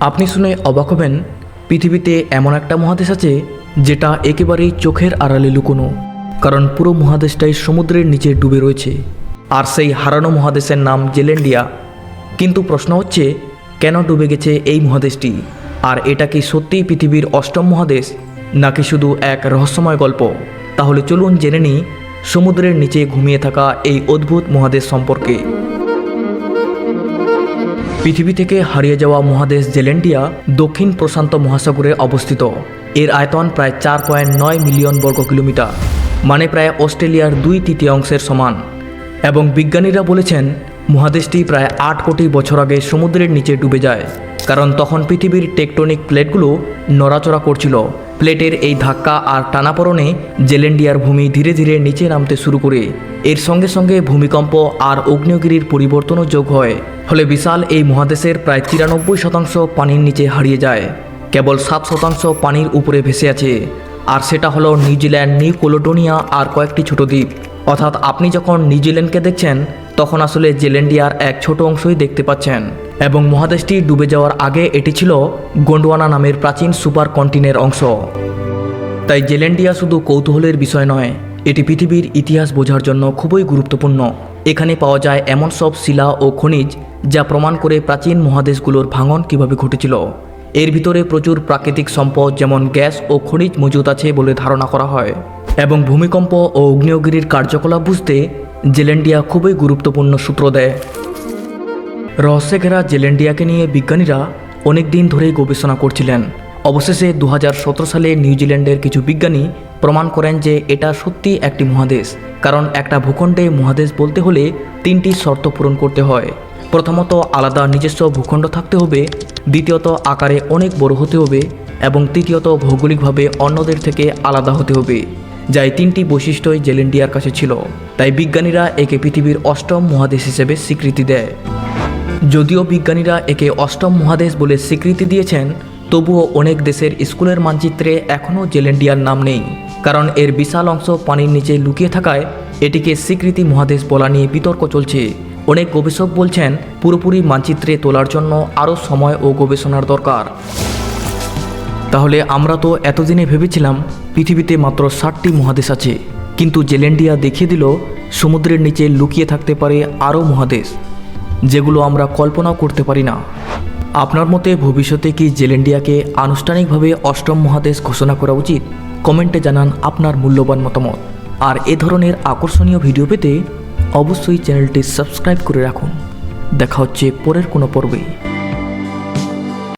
আপনি শুনে অবাক হবেন, পৃথিবীতে এমন একটা মহাদেশ আছে যেটা একেবারেই চোখের আড়ালে লুকোনো, কারণ পুরো মহাদেশটাই সমুদ্রের নিচে ডুবে রয়েছে। আর সেই হারানো মহাদেশের নাম জেলেন্ডিয়া। কিন্তু প্রশ্ন হচ্ছে, কেন ডুবে গেছে এই মহাদেশটি? আর এটা কি সত্যিই পৃথিবীর অষ্টম মহাদেশ, নাকি শুধু এক রহস্যময় গল্প? তাহলে চলুন জেনে নিই, সমুদ্রের নিচে ঘুমিয়ে থাকা এই অদ্ভুত মহাদেশ সম্পর্কে। পৃথিবী থেকে হারিয়ে যাওয়া মহাদেশ জেলেন্ডিয়া দক্ষিণ প্রশান্ত মহাসাগরে অবস্থিত। এর আয়তন প্রায় চার পয়েন্ট নয় মিলিয়ন বর্গ কিলোমিটার মানে প্রায় অস্ট্রেলিয়ার দুই তৃতীয়াংশের সমান। এবং বিজ্ঞানীরা বলেছেন, মহাদেশটি প্রায় আট কোটি বছর আগে সমুদ্রের নিচে ডুবে যায়, কারণ তখন পৃথিবীর টেকটনিক প্লেটগুলো নড়াচড়া করছিল। প্লেটের এই ধাক্কা আর টানাপড়নে জেলেন্ডিয়ার ভূমি ধীরে ধীরে নিচে নামতে শুরু করে। এর সঙ্গে সঙ্গে ভূমিকম্প আর অগ্নেয়গিরির পরিবর্তনও যোগ হয়, ফলে বিশাল এই মহাদেশের প্রায় তিরানব্বই শতাংশ পানির নিচে হারিয়ে যায়। কেবল সাত শতাংশ পানির উপরে ভেসে আছে। আর সেটা হলো নিউজিল্যান্ড, নিউ কোলোডোনিয়া আর কয়েকটি ছোট দ্বীপ। অর্থাৎ আপনি যখন নিউজিল্যান্ডকে দেখছেন, তখন আসলে জেলেন্ডিয়ার এক ছোট অংশই দেখতে পাচ্ছেন। এবং মহাদেশটি ডুবে যাওয়ার আগে এটি ছিল গোন্ডওয়ানা নামের প্রাচীন সুপার কন্টিনের অংশ। তাই জেলেন্ডিয়া শুধু কৌতূহলের বিষয় নয়, এটি পৃথিবীর ইতিহাস বোঝার জন্য খুবই গুরুত্বপূর্ণ। এখানে পাওয়া যায় এমন সব শিলা ও খনিজ যা প্রমাণ করে প্রাচীন মহাদেশগুলোর ভাঙন কীভাবে ঘটেছিল। এর ভিতরে প্রচুর প্রাকৃতিক সম্পদ যেমন গ্যাস ও খনিজ মজুত আছে বলে ধারণা করা হয়। এবং ভূমিকম্প ও অগ্নেয়গিরির কার্যকলাপ বুঝতে জেলেন্ডিয়া খুবই গুরুত্বপূর্ণ সূত্র দেয়। রহস্যে ঘেরা জেলেন্ডিয়াকে নিয়ে বিজ্ঞানীরা অনেক দিন ধরেই গবেষণা করছিলেন। অবশেষে দু হাজার সতেরো সালে নিউজিল্যান্ডের কিছু বিজ্ঞানী প্রমাণ করেন যে এটা সত্যি একটি মহাদেশ, কারণ একটা ভূখণ্ডে মহাদেশ বলতে হলে তিনটি শর্ত পূরণ করতে হয়। প্রথমত, আলাদা নিজস্ব ভূখণ্ড থাকতে হবে, দ্বিতীয়ত, আকারে অনেক বড় হতে হবে, এবং তৃতীয়ত, ভৌগোলিকভাবে অন্যদের থেকে আলাদা হতে হবে যা এই তিনটি বৈশিষ্ট্যই জেলেন্ডিয়ার কাছে ছিল। তাই বিজ্ঞানীরা একে পৃথিবীর অষ্টম মহাদেশ হিসেবে স্বীকৃতি দেয়। যদিও বিজ্ঞানীরা একে অষ্টম মহাদেশ বলে স্বীকৃতি দিয়েছেন, তবুও অনেক দেশের স্কুলের মানচিত্রে এখনও জেলেন্ডিয়ার নাম নেই। কারণ এর বিশাল অংশ পানির নিচে লুকিয়ে থাকায় এটিকে স্বীকৃতি মহাদেশ বলা নিয়ে বিতর্ক চলছে। অনেক গবেষক বলছেন, পুরোপুরি মানচিত্রে তোলার জন্য আরও সময় ও গবেষণার দরকার। তাহলে আমরা তো এতদিনে ভেবেছিলাম পৃথিবীতে মাত্র ষাটটি মহাদেশ আছে, কিন্তু জেলেন্ডিয়া দেখিয়ে দিল, সমুদ্রের নিচে লুকিয়ে থাকতে পারে আরও মহাদেশ। যেগুলো আমরা কল্পনাও করতে পারি না। আপনার মতে ভবিষ্যতে কি জেলেন্ডিয়াকে আনুষ্ঠানিকভাবে অষ্টম মহাদেশ ঘোষণা করা উচিত? কমেন্টে জানান আপনার মূল্যবান মতামত। আর এ ধরনের আকর্ষণীয় ভিডিও পেতে অবশ্যই চ্যানেলটি সাবস্ক্রাইব করে রাখুন। দেখা হচ্ছে পরের কোনো পর্বে।